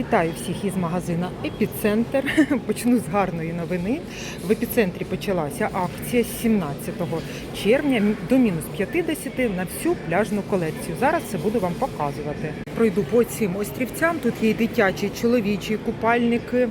Вітаю всіх із магазина Епіцентр. Почну з гарної новини. В епіцентрі почалася акція з 17 червня до мінус 50 на всю пляжну колекцію. Зараз це буду вам показувати. Пройду по цим острівцям. Тут є дитячі, чоловічі, купальники,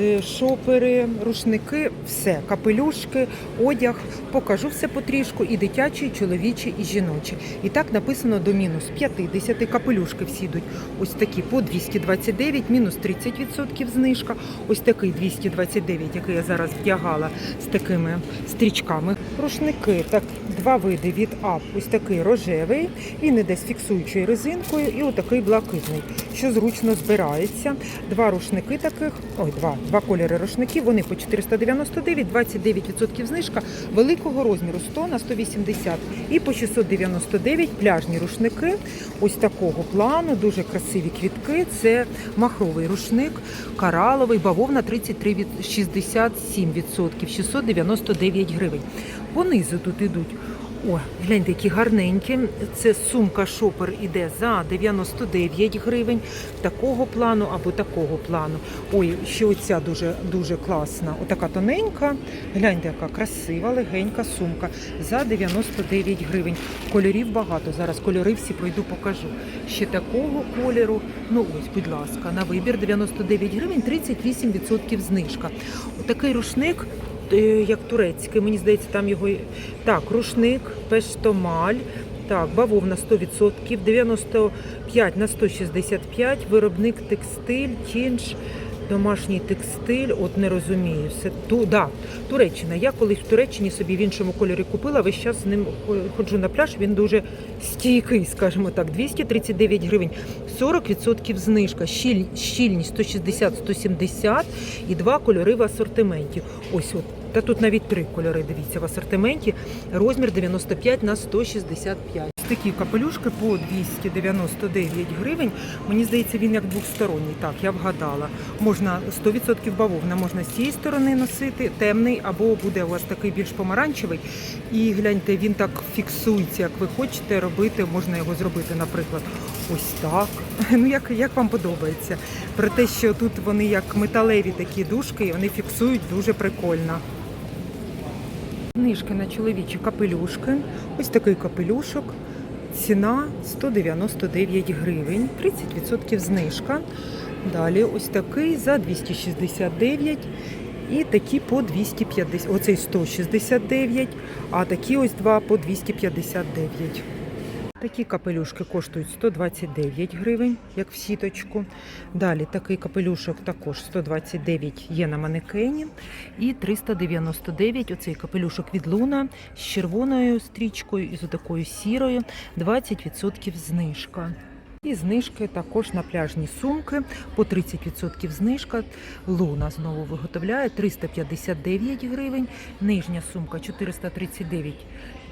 е, шопери, рушники, все, капелюшки, одяг. Покажу все потрішку. І дитячі, і чоловічі, і жіночі. І так написано до мінус 50. Капелюшки всі йдуть. Ось такі по 229, мінус 30% знижка. Ось такий 229, який я зараз вдягала з такими стрічками. Рушники, так, два види від АП. Ось такий рожевий, він іде з фіксуючою резинкою, і отакий блакитний, що зручно збирається. Два рушники таких, ой, два, два кольори рушників, вони по 499, 29% знижка великого розміру 100 на 180 і по 699 пляжні рушники ось такого плану, дуже красиві квітки. Це махровий рушник, кораловий, бавовна 33 від 67%, 699 гривень. Понизу тут ідуть. О, гляньте, які гарненькі. Це сумка шопер іде за 99 гривень такого плану або такого плану. Ой, ще оця дуже дуже класна. Отака тоненька. Гляньте, яка красива, легенька сумка за 99 гривень. Кольорів багато. Зараз кольори всі пройду, покажу. Ще такого кольору. Ну ось, будь ласка, на вибір 99 гривень, 38% знижка. Отакий рушник як турецький, мені здається, там його так, рушник, пештомаль. Так, бавовна 100%, 95 на 165, виробник текстиль, тінж, домашній текстиль, от не розумію. Все ту, да, Туреччина. Я колись в Туреччині собі в іншому кольорі купила, весь час з ним ходжу на пляж, він дуже стійкий, скажімо так, 239 гривень, 40% знижка, щіль, щільність 160-170 і два кольори в асортименті. Ось от. Та тут навіть три кольори, дивіться, в асортименті. Розмір 95 на 165. Такі капелюшки по 299 гривень. Мені здається, він як двосторонній. Так, я вгадала. Можна 100% бавовна, можна з цієї сторони носити, темний, або буде у вас такий більш помаранчевий. І гляньте, він так фіксується, як ви хочете робити. Можна його зробити, наприклад, ось так. Ну як, як вам подобається? Про те, що тут вони як металеві такі дужки, і вони фіксують дуже прикольно. Знижки на чоловічі капелюшки. Ось такий капелюшок. Ціна 199 гривень, 30% знижка. Далі ось такий за 269 і такі по 250. Оцей 169, а такі ось два по 259. Такі капелюшки коштують 129 гривень, як в сіточку. Далі такий капелюшок також 129 є на манекені. І 399 оцей капелюшок від Луна з червоною стрічкою і з такою сірою. 20% знижка. І знижки також на пляжні сумки по 30% знижка. Луна знову виготовляє 359 гривень. Нижня сумка 439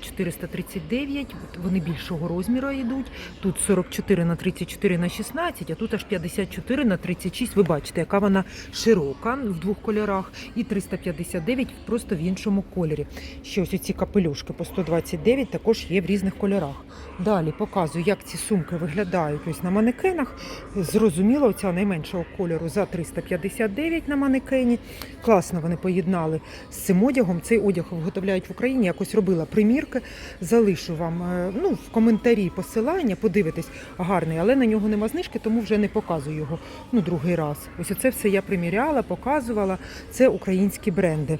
439, вони більшого розміру йдуть. Тут 44 на 34 на 16, а тут аж 54 на 36. Ви бачите, яка вона широка в двох кольорах. І 359 просто в іншому кольорі. Ще ось ці капелюшки по 129 також є в різних кольорах. Далі показую, як ці сумки виглядають ось на манекенах. Зрозуміло, оця найменшого кольору за 359 на манекені. Класно вони поєднали з цим одягом. Цей одяг виготовляють в Україні. Якось робила примірки. Залишу вам е, ну, в коментарі посилання, подивитись гарний, але на нього нема знижки, тому вже не показую його ну, другий раз. Ось оце все я приміряла, показувала. Це українські бренди.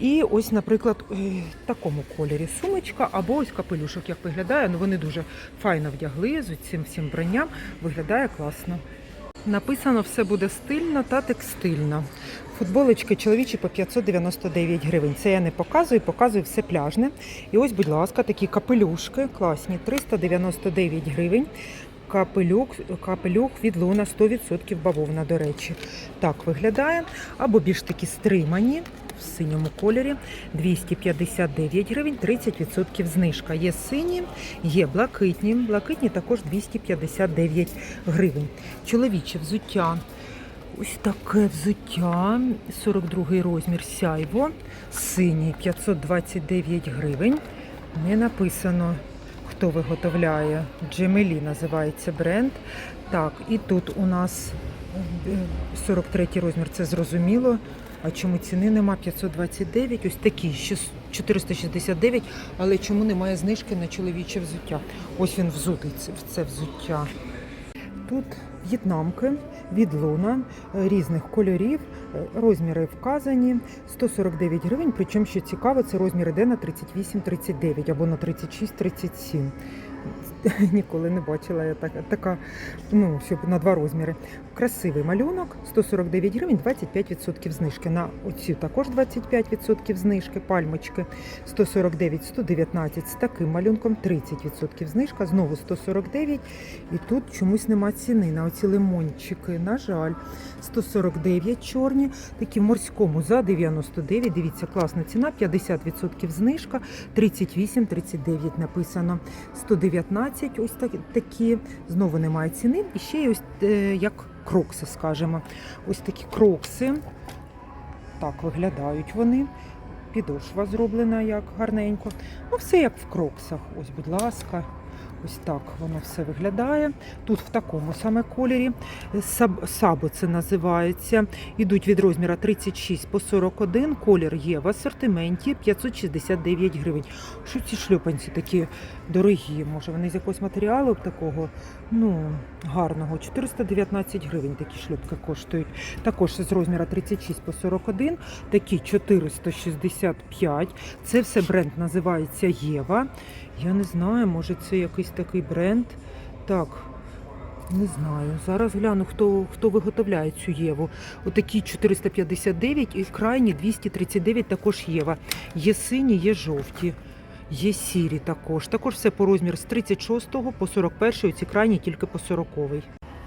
І ось, наприклад, е, в такому кольорі сумочка або ось капелюшок, як виглядає. Ну вони дуже файно вдягли з цим всім бранням. Виглядає класно. Написано, все буде стильно та текстильно. Футболочки чоловічі по 599 гривень. Це я не показую, показую все пляжне. І ось, будь ласка, такі капелюшки класні, 399 гривень. Капелюк, капелюк від луна 100% бавовна, до речі. Так виглядає. Або більш такі стримані в синьому кольорі 259 гривень, 30% знижка. Є сині, є блакитні. Блакитні також 259 гривень. Чоловіче взуття. Ось таке взуття, 42 розмір сяйво, синій 529 гривень. Не написано, хто виготовляє. Джемелі називається бренд. Так, і тут у нас е, 43 розмір, це зрозуміло. А чому ціни нема? 529, ось такі, 469, але чому немає знижки на чоловіче взуття? Ось він взутий, це, це взуття. Тут в'єтнамки від луна е, різних кольорів, е, розміри вказані 149 гривень. Причому, що цікаво, це розмір іде на 38-39 або на 36-37. Ніколи не бачила я так, така, ну, щоб на два розміри. Красивий малюнок, 149 гривень, 25% знижки. На оці також 25% знижки, пальмочки 149, 119 з таким малюнком 30% знижка, знову 149. І тут чомусь нема ціни на оці лимончики. На жаль, 149 чорні, такі в морському за 99. Дивіться, класна ціна, 50% знижка, 38-39 написано. 119 ось так, такі, знову немає ціни. І ще є ось е, як крокси, скажімо. Ось такі крокси. Так виглядають вони. Підошва зроблена як гарненько. Ну, все як в кроксах. Ось, будь ласка. Ось так воно все виглядає. Тут в такому саме кольорі. Саб, сабо це називається. Ідуть від розміра 36 по 41. Колір є в асортименті 569 гривень. Що ці шльопанці такі дорогі? Може вони з якогось матеріалу такого ну, гарного? 419 гривень такі шльопки коштують. Також з розміра 36 по 41, такі 465. Це все бренд називається Єва. Я не знаю, може це якийсь такий бренд. Так, не знаю. Зараз гляну, хто, хто виготовляє цю Єву. Отакі 459 і крайні 239 також Єва. Є сині, є жовті. Є сірі також. Також все по розмір з 36 по 41, ці крайні тільки по 40.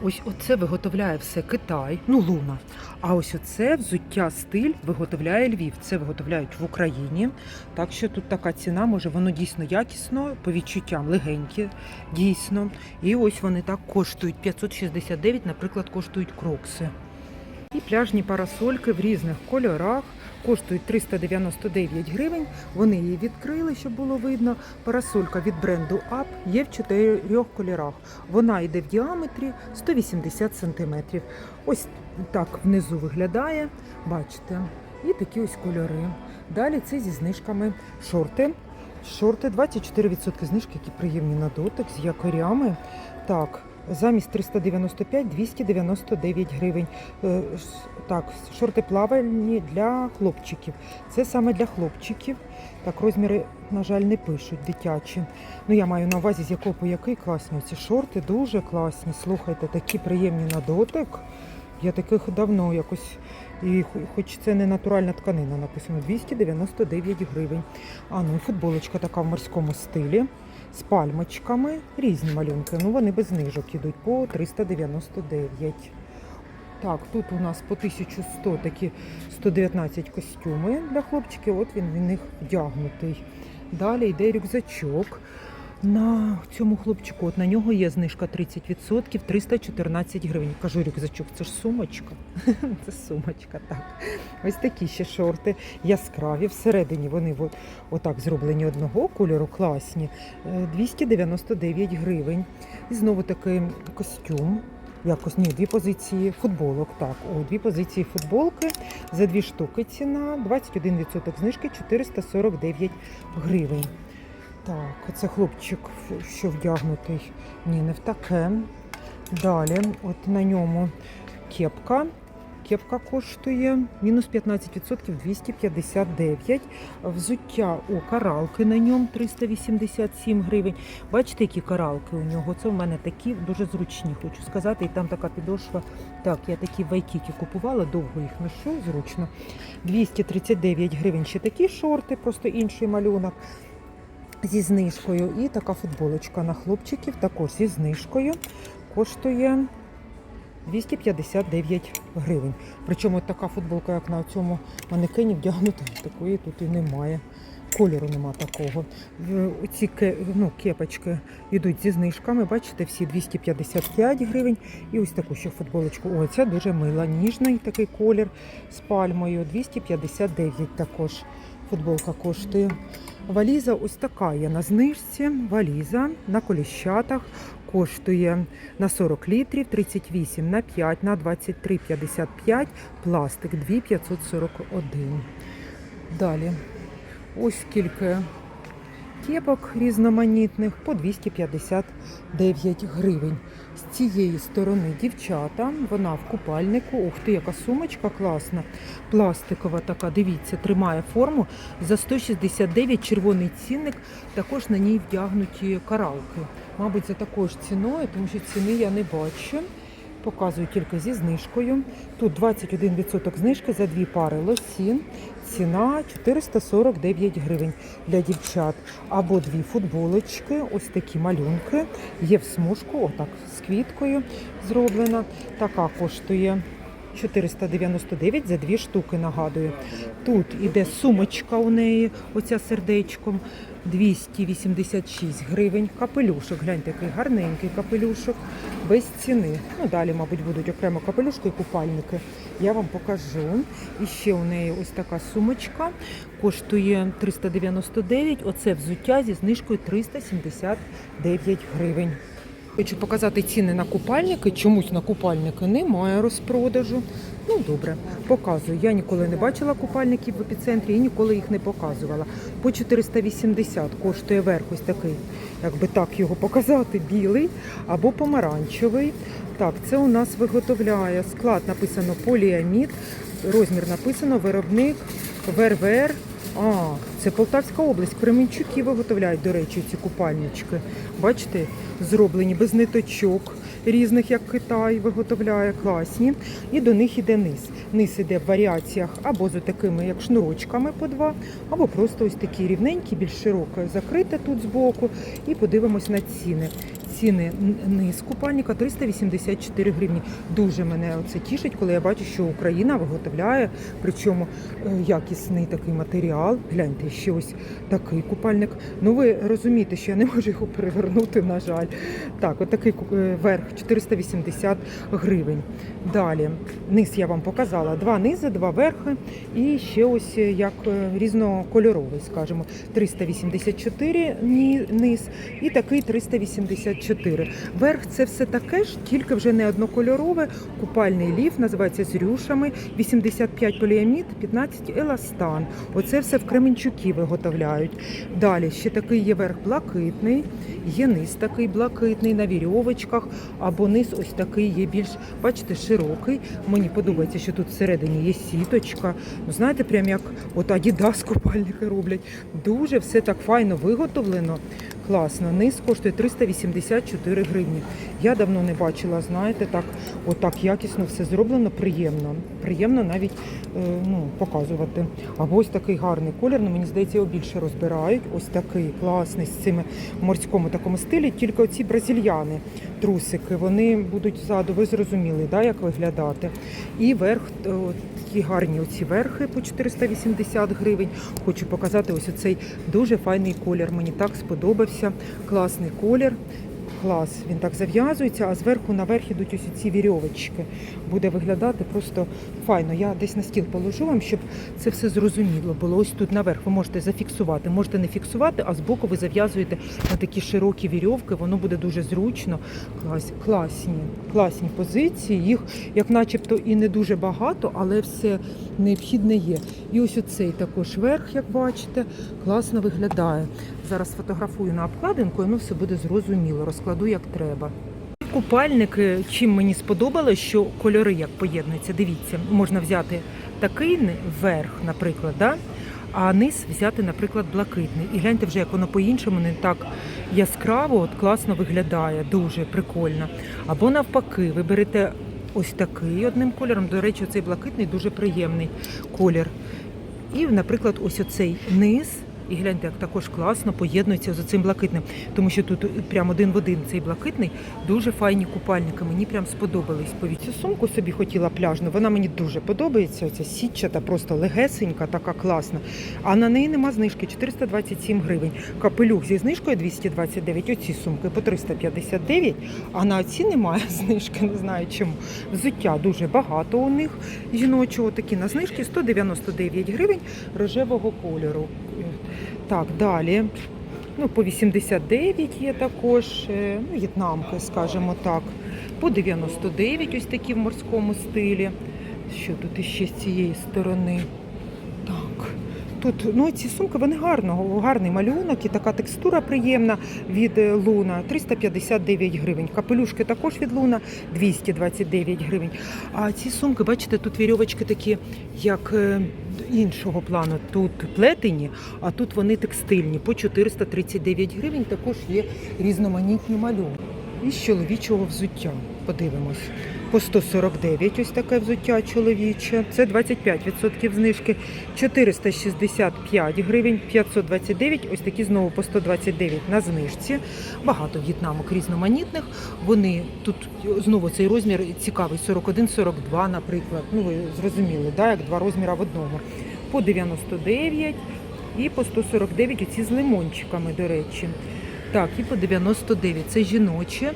Ось оце виготовляє все Китай, ну Луна. А ось оце взуття стиль виготовляє Львів. Це виготовляють в Україні. Так що тут така ціна, може воно дійсно якісно, по відчуттям легеньке, дійсно. І ось вони так коштують. 569, наприклад, коштують крокси. І пляжні парасольки в різних кольорах коштують 399 гривень. Вони її відкрили, щоб було видно. Парасолька від бренду Up є в чотирьох кольорах. Вона йде в діаметрі 180 см. Ось так внизу виглядає. Бачите, і такі ось кольори. Далі це зі знижками шорти. Шорти 24% знижки, які приємні на дотик з якорями. Так, замість 395 299 гривень. Е, Так, шорти плавальні для хлопчиків. Це саме для хлопчиків. Так, розміри, на жаль, не пишуть дитячі. Ну, я маю на увазі, з якого по який класні. Ці шорти дуже класні. Слухайте, такі приємні на дотик. Я таких давно якось. І хоч це не натуральна тканина, написано 299 гривень. А ну і футболочка така в морському стилі з пальмочками, різні малюнки. Ну вони без знижок ідуть по 399. Так, тут у нас по 1100 такі 119 костюми для хлопчиків. От він в них вдягнутий. Далі йде рюкзачок. На цьому хлопчику, от на нього є знижка 30%, 314 гривень. Кажу, рюкзачок, це ж сумочка. Це сумочка, так. Ось такі ще шорти яскраві. Всередині вони от, отак зроблені одного кольору, класні. Е, 299 гривень. І знову такий костюм. Якось ні, дві позиції футболок. Так, о, дві позиції футболки за дві штуки ціна, 21% знижки 449 гривень. Так, це хлопчик, що вдягнутий. Ні, не в таке. Далі, от на ньому кепка. Кепка коштує мінус 15% 259. Взуття у каралки на ньому 387 гривень. Бачите, які каралки у нього? Це в мене такі дуже зручні, хочу сказати. І там така підошва. Так, я такі вайкіки купувала, довго їх ношу, зручно. 239 гривень ще такі шорти, просто інший малюнок зі знижкою. І така футболочка на хлопчиків також зі знижкою. Коштує 259 гривень. Причому така футболка, як на цьому манекені вдягнута, такої тут і немає. Кольору нема такого. Ці ну, кепочки йдуть зі знижками. Бачите, всі 255 гривень. І ось таку ще футболочку. О, ця дуже мила. Ніжний такий колір з пальмою. 259 також футболка коштує. Валіза ось така є на знижці. Валіза на коліщатах коштує на 40 літрів, 38 на 5, на 23, 55, пластик 2541. Далі. Ось скільки кепок різноманітних по 259 гривень. Цієї сторони дівчата, вона в купальнику. Ух ти, яка сумочка класна. Пластикова така, дивіться, тримає форму. За 169 червоний цінник. Також на ній вдягнуті каралки. Мабуть, за такою ж ціною, тому що ціни я не бачу. Показую тільки зі знижкою. Тут 21% знижки за дві пари лосін. Ціна 449 гривень для дівчат. Або дві футболочки, ось такі малюнки. Є в смужку, отак з квіткою зроблена. Така коштує 499 за дві штуки, нагадую. Тут іде сумочка у неї, оця сердечком. 286 гривень. Капелюшок, гляньте, який гарненький капелюшок, без ціни. Ну, далі, мабуть, будуть окремо капелюшки і купальники. Я вам покажу. І ще у неї ось така сумочка. Коштує 399. Оце взуття зі знижкою 379 гривень. Хочу показати ціни на купальники. Чомусь на купальники немає розпродажу. Ну добре, показую. Я ніколи не бачила купальників в епіцентрі і ніколи їх не показувала. По 480 коштує верх ось такий, як би так його показати, білий або помаранчевий. Так, це у нас виготовляє склад написано поліамід, розмір написано виробник ВРВР. А, це Полтавська область. Кременчуки виготовляють, до речі, ці купальнички. Бачите, зроблені без ниточок різних, як Китай виготовляє, класні. І до них іде низ. Низ іде в варіаціях або з такими, як шнурочками по два, або просто ось такі рівненькі, більш широко закрите тут збоку. І подивимось на ціни. Ціни низ купальника 384 гривні. Дуже мене це тішить, коли я бачу, що Україна виготовляє, причому е, якісний такий матеріал. Гляньте, ще ось такий купальник. Ну ви розумієте, що я не можу його перевернути, на жаль. Так, отакий е, верх 480 гривень. Далі низ я вам показала. Два низи, два верхи і ще ось е, як різнокольоровий, скажімо, 384 низ і такий 384. Верх це все таке ж, тільки вже не однокольорове. Купальний ліф називається з рюшами, 85 поліамід, 15 еластан. Оце все в Кременчуки виготовляють. Далі ще такий є верх блакитний, є низ такий блакитний на вірьовочках, або низ ось такий є більш, бачите, широкий. Мені подобається, що тут всередині є сіточка. Ну, знаєте, прям як от Adidas купальники роблять. Дуже все так файно виготовлено. Класно. Низ коштує 384 гривні. Я давно не бачила, знаєте, так, отак якісно все зроблено, приємно. Приємно навіть е, ну, показувати. Або ось такий гарний колір, ну, мені здається, його більше розбирають. Ось такий класний з цими морському такому стилі. Тільки оці бразильяни, трусики, вони будуть ззаду, ви зрозуміли, да, як виглядати. І верх, е, такі гарні оці верхи по 480 гривень. Хочу показати ось оцей дуже файний колір. Мені так сподобався. Класний колір. Клас, він так зав'язується, а зверху наверх ідуть ось ці вірьовочки. Буде виглядати просто файно. Я десь на стіл положу вам, щоб це все зрозуміло було. Ось тут наверх ви можете зафіксувати, можете не фіксувати, а збоку ви зав'язуєте на такі широкі вірьовки, воно буде дуже зручно. Клас, класні, класні позиції. Їх як начебто і не дуже багато, але все необхідне є. І ось оцей також верх, як бачите, класно виглядає. Зараз фотографую на обкладинку, і воно все буде зрозуміло. Розкладу як треба. Купальники, чим мені сподобалось, що кольори як поєднуються. Дивіться, можна взяти такий верх, наприклад, да? а низ взяти, наприклад, блакитний. І гляньте вже, як воно по-іншому не так яскраво, от класно виглядає, дуже прикольно. Або навпаки, ви берете ось такий одним кольором. До речі, цей блакитний дуже приємний колір. І, наприклад, ось оцей низ. І гляньте, як також класно поєднується з цим блакитним, тому що тут прям один в один цей блакитний, дуже файні купальники. Мені прям сподобались. Цю сумку собі хотіла пляжну. Вона мені дуже подобається. Оця сітчата, просто легесенька, така класна. А на неї нема знижки 427 гривень. Капелюх зі знижкою 229, Оці сумки по 359, а на оці немає знижки. Не знаю чому. Взуття дуже багато у них жіночого. Такі на знижки 199 гривень рожевого кольору. Так, далі. Ну, по 89 є також, е, ну, в'єтнамки, скажімо так. По 99 ось такі в морському стилі. Що тут іще з цієї сторони? Тут ну, ці сумки вони гарного, гарний малюнок і така текстура приємна від е, Луна 359 гривень. Капелюшки також від Луна 229 гривень. А ці сумки, бачите, тут вірьовочки такі, як е, іншого плану. Тут плетені, а тут вони текстильні по 439 гривень. Також є різноманітні малюнки. І з чоловічого взуття. Подивимось. По 149 ось таке взуття чоловіче. Це 25% знижки. 465 гривень, 529, ось такі знову по 129 на знижці. Багато в'єтнамок різноманітних. Вони тут знову цей розмір цікавий, 41-42, наприклад. Ну ви зрозуміли, да, як два розміри в одному. По 99 і по 149 оці з лимончиками, до речі. Так, і по 99. Це жіночі,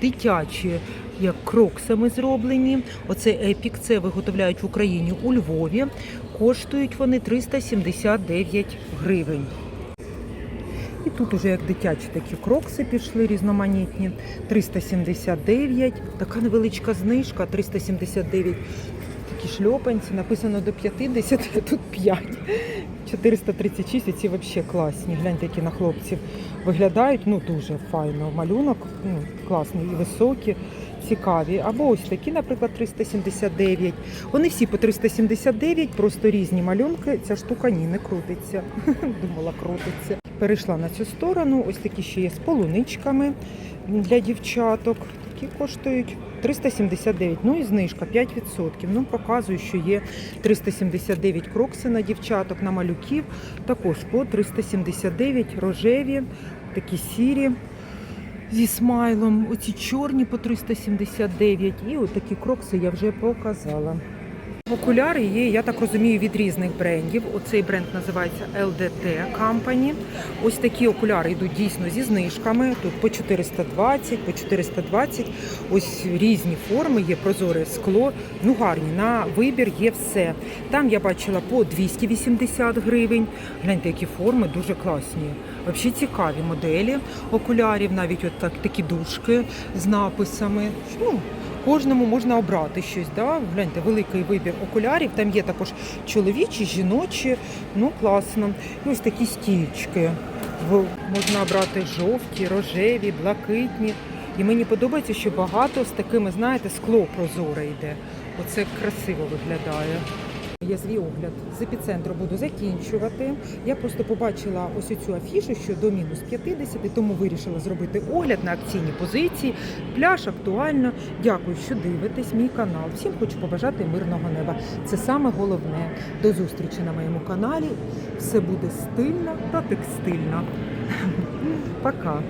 дитячі, як кроксами зроблені. Оце епік, це виготовляють в Україні у Львові. Коштують вони 379 гривень. І тут уже як дитячі такі крокси пішли різноманітні. 379, така невеличка знижка, 379 такі шльопанці, написано до 50, а тут 5. 436, і ці взагалі класні. Гляньте, які на хлопців виглядають. Ну дуже файно. Малюнок ну, класний і високі, цікаві. Або ось такі, наприклад, 379. Вони всі по 379, просто різні малюнки. Ця штука ні, не крутиться. Думала, крутиться. Перейшла на цю сторону. Ось такі ще є з полуничками для дівчаток. Такі коштують 379. Ну і знижка 5%. Ну, показую, що є 379 крокси на дівчаток, на малюків. Також по 379 рожеві, такі сірі зі смайлом. Оці чорні по 379. І отакі крокси я вже показала. Окуляри є, я так розумію, від різних брендів. Оцей бренд називається LDT Company. Ось такі окуляри йдуть дійсно зі знижками. Тут по 420, по 420. Ось різні форми, є прозоре скло. Ну гарні, на вибір є все. Там я бачила по 280 гривень. Гляньте, які форми дуже класні. Взагалі цікаві моделі окулярів, навіть от так, такі дужки з написами. Ну, Кожному можна обрати щось. Да? Гляньте, великий вибір окулярів. Там є також чоловічі, жіночі. Ну класно. Ось такі стічки. Можна обрати жовті, рожеві, блакитні. І мені подобається, що багато з такими, знаєте, скло прозоре йде. Оце красиво виглядає. Я свій огляд з епіцентру буду закінчувати. Я просто побачила ось цю афішу, що до мінус 50, тому вирішила зробити огляд на акційні позиції. Пляж актуально. Дякую, що дивитесь мій канал. Всім хочу побажати мирного неба. Це саме головне. До зустрічі на моєму каналі. Все буде стильно та текстильно. Пока.